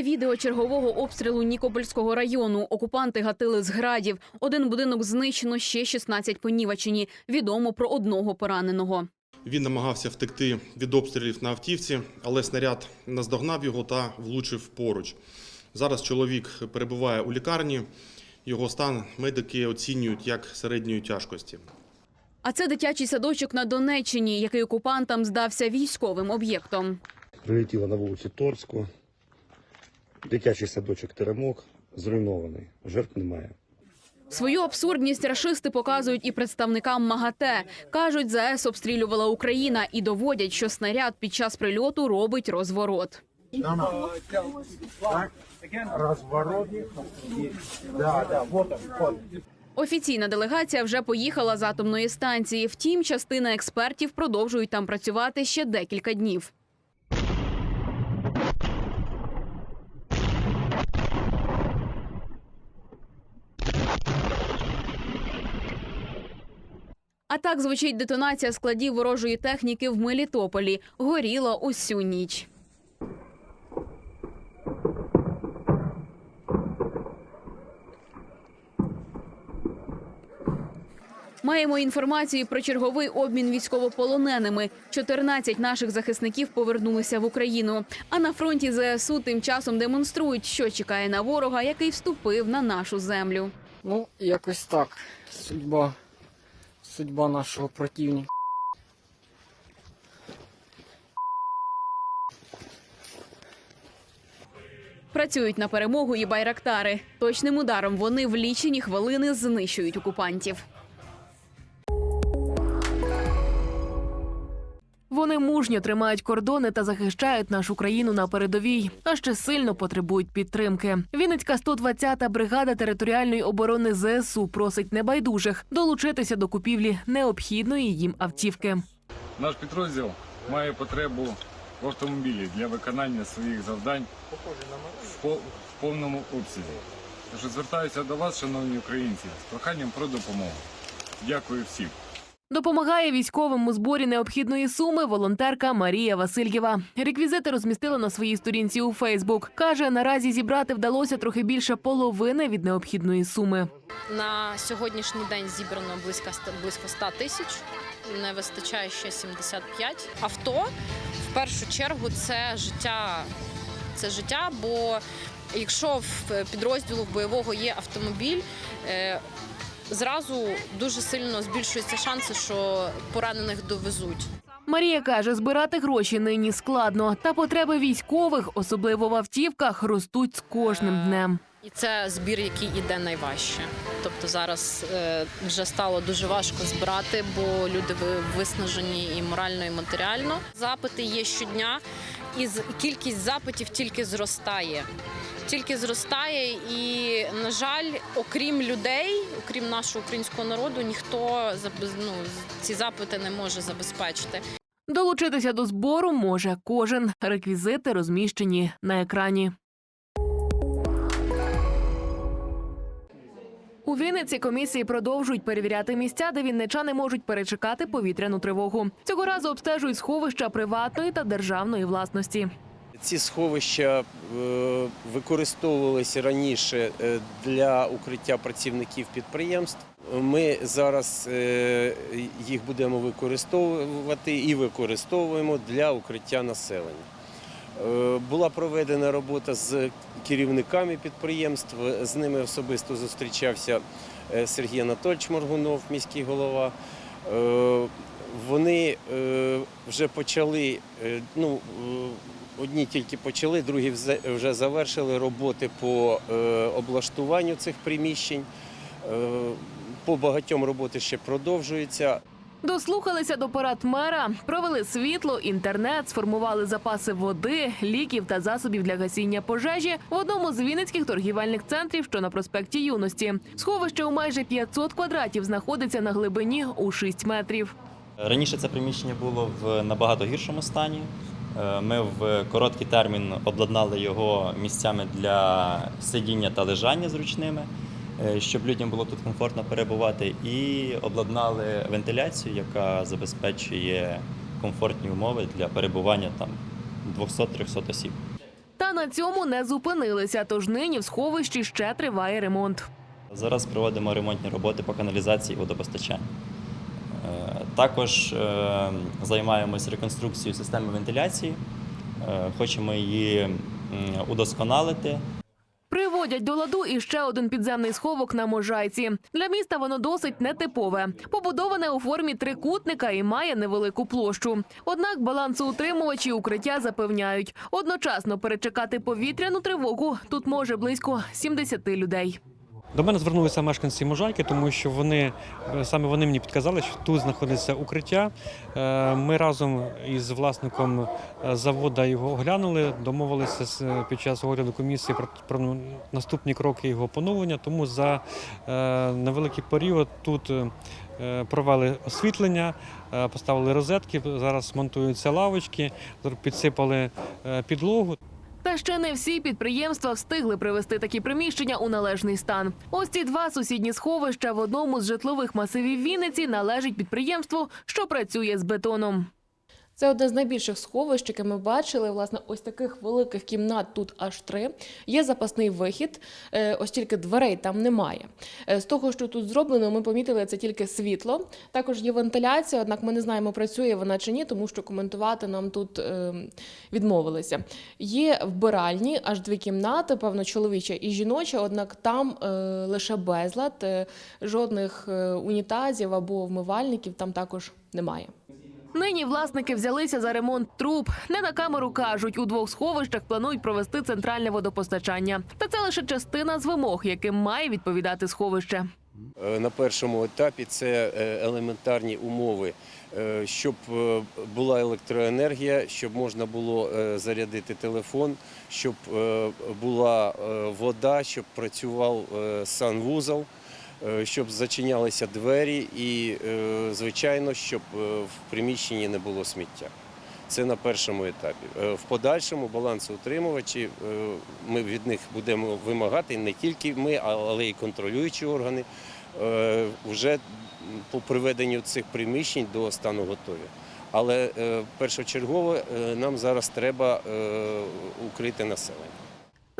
Це відео чергового обстрілу Нікопольського району. Окупанти гатили з градів. Один будинок знищено, ще 16 понівечені. Відомо про одного пораненого. Він намагався втекти від обстрілів на автівці, але снаряд наздогнав його та влучив поруч. Зараз чоловік перебуває у лікарні. Його стан медики оцінюють як середньої тяжкості. А це дитячий садочок на Донеччині, який окупантам здався військовим об'єктом. Прилетіла на вулиці Торську. Дитячий садочок Теремок зруйнований. Жертв немає. Свою абсурдність рашисти показують і представникам МАГАТЕ. Кажуть, ЗАЕС обстрілювала Україна і доводять, що снаряд під час прильоту робить розворот. Офіційна делегація вже поїхала з атомної станції. Втім, частина експертів продовжують там працювати ще декілька днів. А так звучить детонація складів ворожої техніки в Мелітополі. Горіла усю ніч. Маємо інформацію про черговий обмін військовополоненими. 14 наших захисників повернулися в Україну. А на фронті ЗСУ тим часом демонструють, що чекає на ворога, який вступив на нашу землю. Ну, якось так. Судьба. Судьба нашого противника. Працюють на перемогу і байрактари. Точним ударом вони в лічені хвилини знищують окупантів. Вони мужньо тримають кордони та захищають нашу країну на передовій, а ще сильно потребують підтримки. Вінницька 120-та бригада територіальної оборони ЗСУ просить небайдужих долучитися до купівлі необхідної їм автівки. Наш підрозділ має потребу в автомобілі для виконання своїх завдань в пов- в повному обсязі. Тож звертаюся до вас, шановні українці, з проханням про допомогу. Дякую всім. Допомагає військовим у зборі необхідної суми волонтерка Марія Васильєва. Реквізити розмістила на своїй сторінці у Фейсбук. каже, наразі зібрати вдалося трохи більше половини від необхідної суми. На сьогоднішній день зібрано близько близько 100 тисяч. Не вистачає ще 75. Авто в першу чергу це життя. Це життя, бо якщо в підрозділу бойового є автомобіль. Е, Зразу дуже сильно збільшуються шанси, що поранених довезуть. Марія каже, збирати гроші нині складно, та потреби військових, особливо в автівках, ростуть з кожним днем. І це збір, який іде найважче. Тобто зараз е, вже стало дуже важко збирати, бо люди виснажені і морально, і матеріально. Запити є щодня, і кількість запитів тільки зростає. Тільки зростає, і на жаль, окрім людей, окрім нашого українського народу, ніхто ну, ці запити не може забезпечити. Долучитися до збору може кожен. Реквізити розміщені на екрані. У Вінниці комісії продовжують перевіряти місця, де вінничани можуть перечекати повітряну тривогу. Цього разу обстежують сховища приватної та державної власності. Ці сховища е, використовувалися раніше е, для укриття працівників підприємств. Ми зараз е, їх будемо використовувати і використовуємо для укриття населення. Була проведена робота з керівниками підприємств. З ними особисто зустрічався Сергій Анатольович Моргунов, міський голова. Вони вже почали, ну, одні тільки почали, другі вже завершили роботи по е, облаштуванню цих приміщень. Е, По багатьом роботи ще продовжуються. Дослухалися до порад мера, провели світло, інтернет, сформували запаси води, ліків та засобів для гасіння пожежі в одному з вінницьких торгівельних центрів, що на проспекті Юності. Сховище у майже 500 квадратів знаходиться на глибині у 6 метрів. Раніше це приміщення було в набагато гіршому стані. Е, Ми в короткий термін обладнали його місцями для сидіння та лежання зручними, е, щоб людям було тут комфортно перебувати, і обладнали вентиляцію, яка забезпечує комфортні умови для перебування там 200-300 осіб. Та на цьому не зупинилися. Тож нині в сховищі ще триває ремонт. Зараз проводимо ремонтні роботи по каналізації і водопостачанню. Також е, займаємось реконструкцією системи вентиляції. Е, Хочемо її удосконалити. Приводять до ладу і ще один підземний сховок на Можайці. Для міста воно досить нетипове. Побудоване у формі трикутника і має невелику площу. Однак балансоутримувачі укриття запевняють, одночасно перечекати повітряну тривогу тут може близько 70 людей. До мене звернулися мешканці Можайки, тому що вони е, саме вони мені підказали, що тут знаходиться укриття. Е, Ми разом із власником е, заводу його оглянули, домовилися під час огляду комісії про, наступні кроки його поновлення. Тому за невеликий період тут провели освітлення, поставили розетки. Зараз монтуються лавочки, підсипали підлогу. Та ще не всі підприємства встигли привести такі приміщення у належний стан. Ось ці два сусідні сховища в одному з житлових масивів Вінниці належить підприємству, що працює з бетоном. Це одне з найбільших сховищ, яке ми бачили. Власне, ось таких великих кімнат тут аж три. Є запасний вихід, е, ось тільки дверей там немає. Е, З того, що тут зроблено, ми помітили це тільки світло. Також є вентиляція, однак ми не знаємо, працює вона чи ні, тому що коментувати нам тут е, відмовилися. Є вбиральні, аж дві кімнати, певно, чоловіча і жіноча, однак там лише безлад, жодних унітазів або вмивальників там також немає. Нині власники взялися за ремонт труб. Не на камеру кажуть, у двох сховищах планують провести центральне водопостачання. Та це лише частина з вимог, яким має відповідати сховище. Е, На першому етапі це е, елементарні умови, е, щоб була електроенергія, щоб можна було зарядити телефон, щоб була вода, щоб працював санвузол, щоб зачинялися двері і, е, звичайно, щоб е, в приміщенні не було сміття. Це на першому етапі. Е, В подальшому балансоутримувачі е, ми від них будемо вимагати не тільки ми, але й контролюючі органи е, вже по приведенню цих приміщень до стану готові. Але е, першочергово е, нам зараз треба е, укрити населення.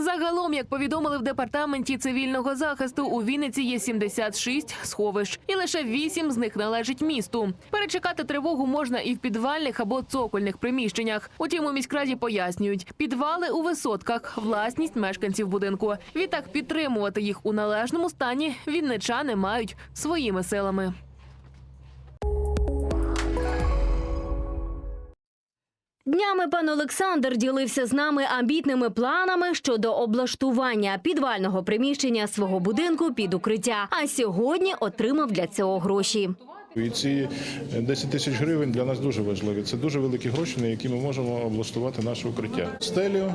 Загалом, як повідомили в департаменті цивільного захисту, у Вінниці є 76 сховищ, і лише 8 з них належить місту. Перечекати тривогу можна і в підвальних або цокольних приміщеннях. Утім, у міськраді пояснюють, підвали у висотках власність мешканців будинку. Відтак підтримувати їх у належному стані вінничани мають своїми силами. Днями пан Олександр ділився з нами амбітними планами щодо облаштування підвального приміщення свого будинку під укриття. А сьогодні отримав для цього гроші. І ці 10 тисяч гривень для нас дуже важливі. Це дуже великі гроші, на які ми можемо облаштувати наше укриття. Стелю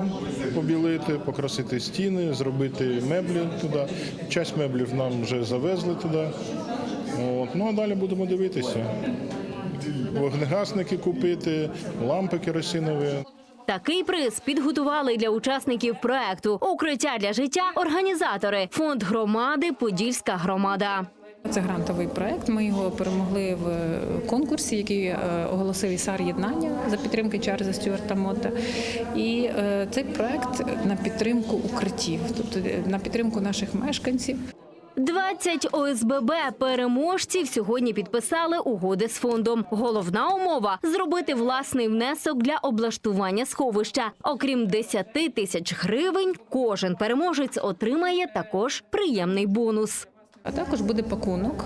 побілити, покрасити стіни, зробити меблі туди. Часть меблів нам вже завезли туди. От. Ну а далі будемо дивитися. Вогнегасники купити, лампи керосинові. Такий приз підготували для учасників проекту Укриття для життя організатори фонд громади Подільська громада. Це грантовий проект. Ми його перемогли в конкурсі, який е, оголосив ІСАР єднання за підтримки Чарльза Стюарта Мотта. І е, цей проект на підтримку укриттів, тобто е, на підтримку наших мешканців. 20 ОСББ переможців сьогодні підписали угоди з фондом. Головна умова зробити власний внесок для облаштування сховища. Окрім 10 тисяч гривень, кожен переможець отримає також приємний бонус. А також буде пакунок,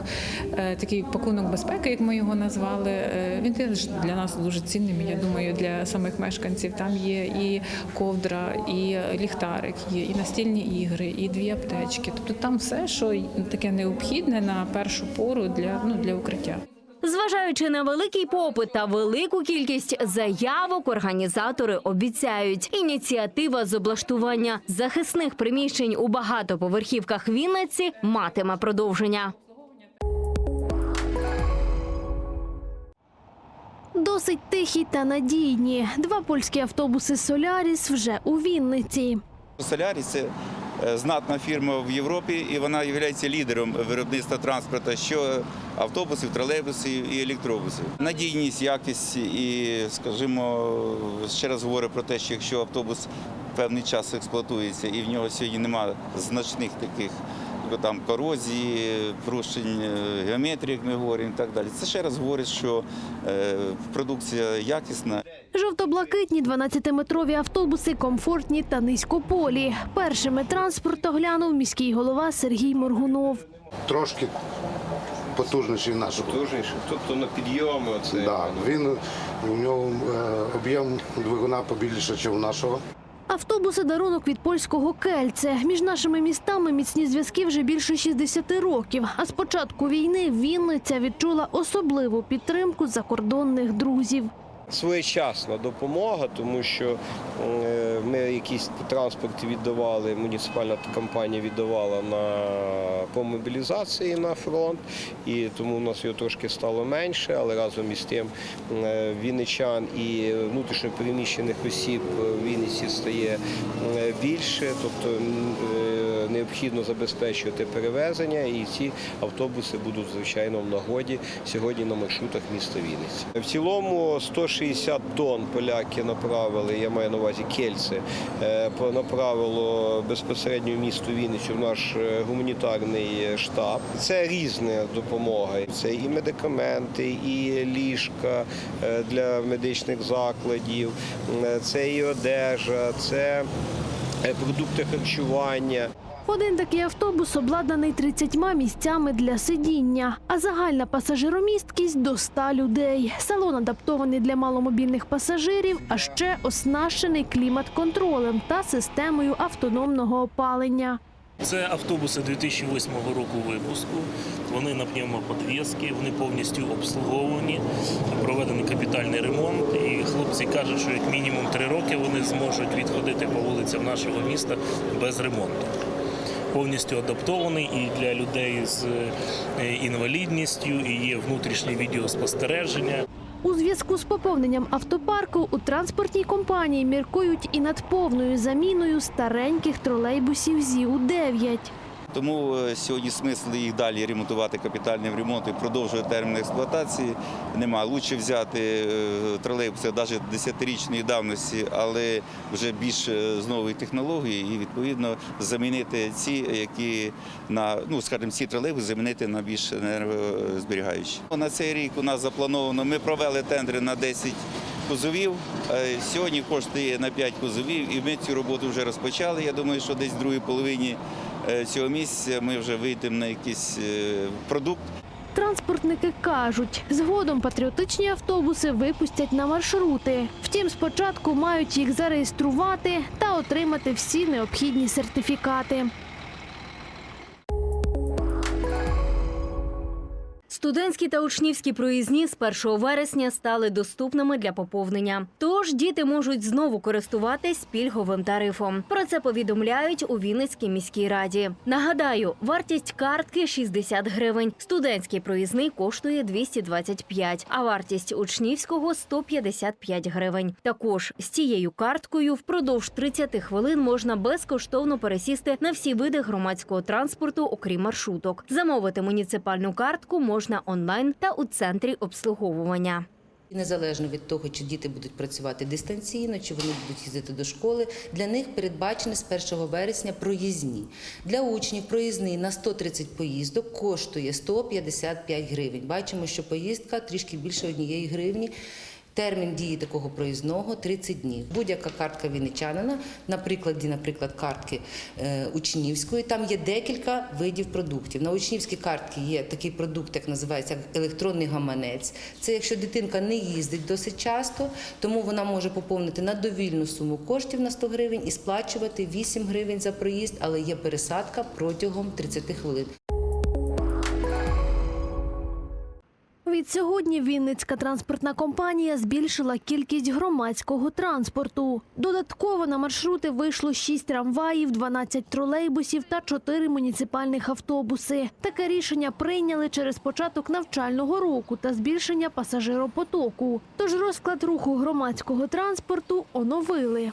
е, такий пакунок безпеки, як ми його назвали. Е, Він теж для нас дуже цінним. Я думаю, для самих мешканців там є і ковдра, і ліхтарик, є і настільні ігри, і дві аптечки. Тобто там все, що таке необхідне на першу пору для, ну, для укриття. Зважаючи на великий попит та велику кількість заявок, організатори обіцяють, ініціатива з облаштування захисних приміщень у багатоповерхівках Вінниці матиме продовження. Досить тихі та надійні. Два польські автобуси Соляріс вже у Вінниці. Соляріс це знатна фірма в Європі, і вона є лідером виробництва транспорту, що автобусів, тролейбусів і електробусів. Надійність, якість і, скажімо, ще раз говорю про те, що якщо автобус певний час експлуатується, і в нього сьогодні немає значних таких як там корозії, порушень е, геометрії, як ми говоримо, і так далі. Це ще раз говорить, що е, продукція якісна. Жовто-блакитні 12-метрові автобуси комфортні та низькополі. Першими транспорт оглянув міський голова Сергій Моргунов. Трошки потужніший наш. Потужніше, тобто на підйому це. Да, він у нього е, об'єм двигуна побільше, ніж у нашого. Автобуси дарунок від польського кельце. Між нашими містами міцні зв'язки вже більше 60 років. А з початку війни Вінниця відчула особливу підтримку закордонних друзів. Своєчасна допомога, тому що е, ми якісь транспорт віддавали, муніципальна компанія віддавала на по мобілізації на фронт, і тому у нас його трошки стало менше, але разом із тим е, вінничан і внутрішньопереміщених осіб в Вінниці стає е, більше, тобто необхідно забезпечувати перевезення, і ці автобуси будуть звичайно в нагоді сьогодні на маршрутах міста Вінниці. В цілому 160 тонн поляки направили, я маю на увазі кельце, е, направило безпосередньо місто Вінницю в наш е, гуманітарний штаб. Це різна допомога. Це і медикаменти, і ліжка е, для медичних закладів, це і одежа, це продукти харчування. Один такий автобус обладнаний 30 місцями для сидіння, а загальна пасажиромісткість до 100 людей. Салон адаптований для маломобільних пасажирів, а ще оснащений клімат-контролем та системою автономного опалення. Це автобуси 2008 року випуску. Вони на пневмоподвіски, вони повністю обслуговані, проведений капітальний ремонт. І хлопці кажуть, що як мінімум три роки вони зможуть відходити по вулицям нашого міста без ремонту. Повністю адаптований і для людей з е, інвалідністю, і є внутрішнє відеоспостереження. У зв'язку з поповненням автопарку у транспортній компанії міркують і над повною заміною стареньких тролейбусів ЗІУ-9. Тому е, сьогодні смисл їх далі ремонтувати капітальним ремонтом і продовжувати термін експлуатації. Нема. Лучше взяти е, тролейбуси навіть 10-річної давності, але вже більш е, з нової технології, і відповідно замінити ці, які на ну скажімо, ці тролейбуси замінити на більш енергозберігаючі. На цей рік у нас заплановано. Ми провели тендри на 10 кузовів. Сьогодні кошти є на 5 кузовів, і ми цю роботу вже розпочали. Я думаю, що десь в другій половині цього місяця ми вже вийдемо на якийсь е, продукт. Транспортники кажуть, згодом патріотичні автобуси випустять на маршрути. Втім, спочатку мають їх зареєструвати та отримати всі необхідні сертифікати. Студентські та учнівські проїзні з 1 вересня стали доступними для поповнення. Тож діти можуть знову користуватись пільговим тарифом. Про це повідомляють у Вінницькій міській раді. Нагадаю, вартість картки 60 гривень. Студентський проїзний коштує 225, а вартість учнівського 155 гривень. Також з цією карткою впродовж 30 хвилин можна безкоштовно пересісти на всі види громадського транспорту, окрім маршруток. Замовити муніципальну картку можна онлайн та у центрі обслуговування. Незалежно від того, чи діти будуть працювати дистанційно, чи вони будуть їздити до школи, для них передбачені з 1 вересня проїзні. Для учнів проїзний на 130 поїздок коштує 155 гривень. Бачимо, що поїздка трішки більше однієї гривні. Термін дії такого проїзного 30 днів. Будь-яка картка вінничанина, на прикладі, наприклад, картки е, учнівської, там є декілька видів продуктів. На учнівській картці є такий продукт, як називається електронний гаманець. Це якщо дитинка не їздить досить часто, тому вона може поповнити на довільну суму коштів на 100 гривень і сплачувати 8 гривень за проїзд, але є пересадка протягом 30 хвилин. Відсьогодні Вінницька транспортна компанія збільшила кількість громадського транспорту. Додатково на маршрути вийшло 6 трамваїв, 12 тролейбусів та 4 муніципальних автобуси. Таке рішення прийняли через початок навчального року та збільшення пасажиропотоку. Тож розклад руху громадського транспорту оновили.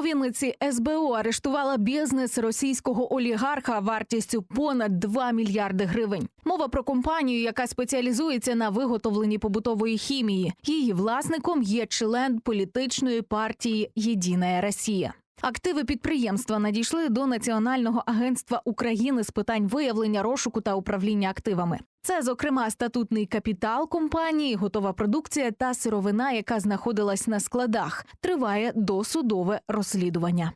Вінниці СБУ арештувала бізнес російського олігарха вартістю понад 2 мільярди гривень. Мова про компанію, яка спеціалізується на виготовленні побутової хімії. Її власником є член політичної партії Єдина Росія. Активи підприємства надійшли до Національного агентства України з питань виявлення розшуку та управління активами. Це, зокрема, статутний капітал компанії, готова продукція та сировина, яка знаходилась на складах. Триває досудове розслідування.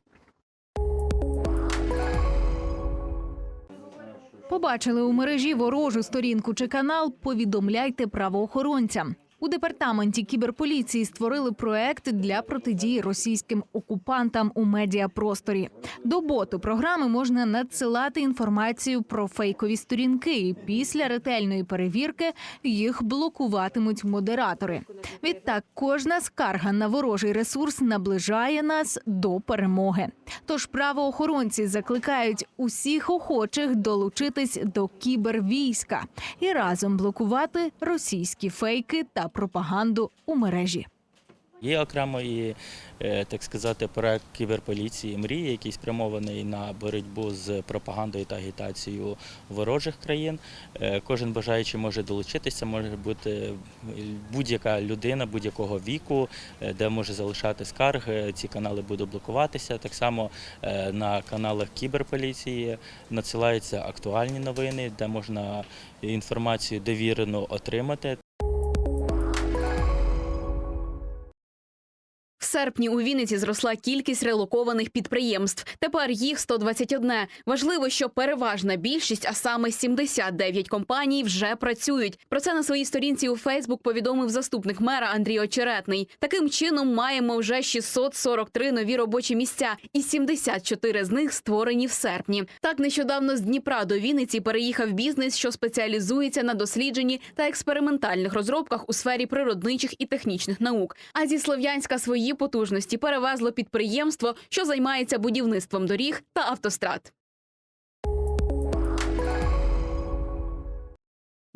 Побачили у мережі ворожу сторінку чи канал. Повідомляйте правоохоронцям. У департаменті кіберполіції створили проект для протидії російським окупантам у медіапросторі. До боту програми можна надсилати інформацію про фейкові сторінки, і після ретельної перевірки їх блокуватимуть модератори. Відтак, кожна скарга на ворожий ресурс наближає нас до перемоги. Тож правоохоронці закликають усіх охочих долучитись до кібервійська і разом блокувати російські фейки та пропаганду у мережі. Є окремо і, е, так сказати, проект кіберполіції мрії, який спрямований на боротьбу з пропагандою та агітацією ворожих країн. Е, Кожен бажаючий може долучитися, може бути будь-яка людина будь-якого віку, е, де може залишати скарги. Ці канали будуть блокуватися. Так само на каналах кіберполіції надсилаються актуальні новини, де можна інформацію довірено отримати. Серпні у Вінниці зросла кількість релокованих підприємств. Тепер їх 121. Важливо, що переважна більшість, а саме 79 компаній, вже працюють. Про це на своїй сторінці у Фейсбук повідомив заступник мера Андрій Очеретний. Таким чином маємо вже 643 нові робочі місця, і 74 з них створені в серпні. Так нещодавно з Дніпра до Вінниці переїхав бізнес, що спеціалізується на дослідженні та експериментальних розробках у сфері природничих і технічних наук. А зі Слов'янська свої потужності перевезло підприємство, що займається будівництвом доріг та автострад.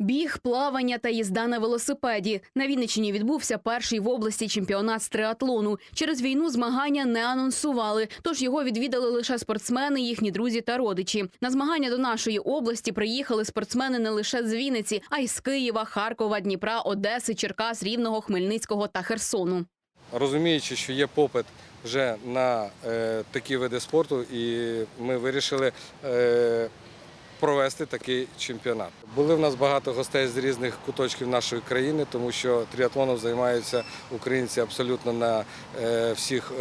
Біг, плавання та їзда на велосипеді. На Вінниччині відбувся перший в області чемпіонат з триатлону. Через війну змагання не анонсували, тож його відвідали лише спортсмени, їхні друзі та родичі. На змагання до нашої області приїхали спортсмени не лише з Вінниці, а й з Києва, Харкова, Дніпра, Одеси, Черкас, Рівного, Хмельницького та Херсону. Розуміючи, що є попит вже на е, такі види спорту, і ми вирішили е, провести такий чемпіонат. Були в нас багато гостей з різних куточків нашої країни, тому що тріатлоном займаються українці абсолютно на е, всіх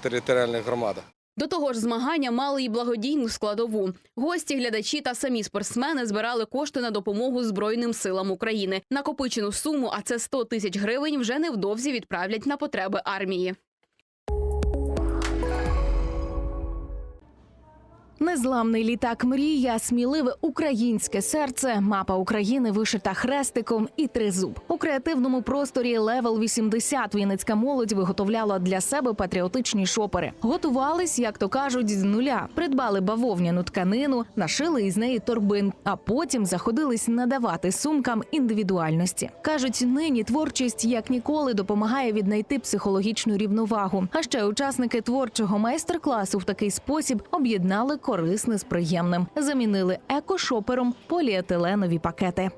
територіальних громадах. До того ж, змагання мали і благодійну складову. Гості, глядачі та самі спортсмени збирали кошти на допомогу Збройним силам України. Накопичену суму, а це 100 тисяч гривень, вже невдовзі відправлять на потреби армії. Незламний літак мрія, сміливе українське серце, мапа України вишита хрестиком і тризуб. У креативному просторі Левел 80 Вінницька молодь виготовляла для себе патріотичні шопери. Готувались, як то кажуть, з нуля. Придбали бавовняну тканину, нашили із неї торбин, а потім заходились надавати сумкам індивідуальності. кажуть, нині творчість як ніколи допомагає віднайти психологічну рівновагу. А ще учасники творчого майстер-класу в такий спосіб об'єднали корисне з приємним. Замінили екошопером поліетиленові пакети.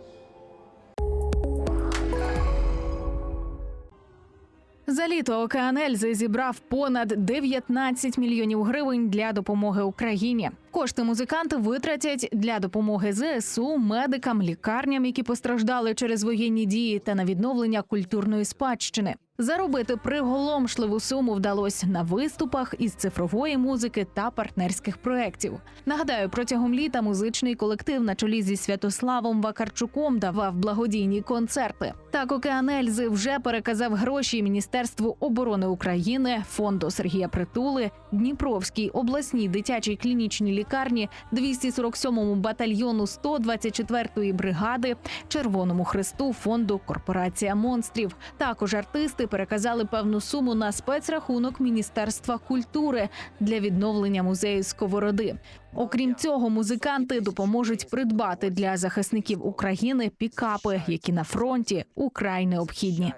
За літо океан Ельзи зібрав понад 19 мільйонів гривень для допомоги Україні. Кошти музиканти витратять для допомоги ЗСУ, медикам, лікарням, які постраждали через воєнні дії, та на відновлення культурної спадщини. Заробити приголомшливу суму вдалося на виступах із цифрової музики та партнерських проєктів. Нагадаю, протягом літа музичний колектив на чолі зі Святославом Вакарчуком давав благодійні концерти. Так, океан Ельзи вже переказав гроші Міністерству оборони України, фонду Сергія Притули, Дніпровській обласній дитячій клінічній лікарні, 247-му батальйону 124-ї бригади, Червоному Хресту, фонду Корпорація монстрів. Також артисти переказали певну суму на спецрахунок Міністерства культури для відновлення музею Сковороди. Окрім цього, музиканти допоможуть придбати для захисників України пікапи, які на фронті украй необхідні.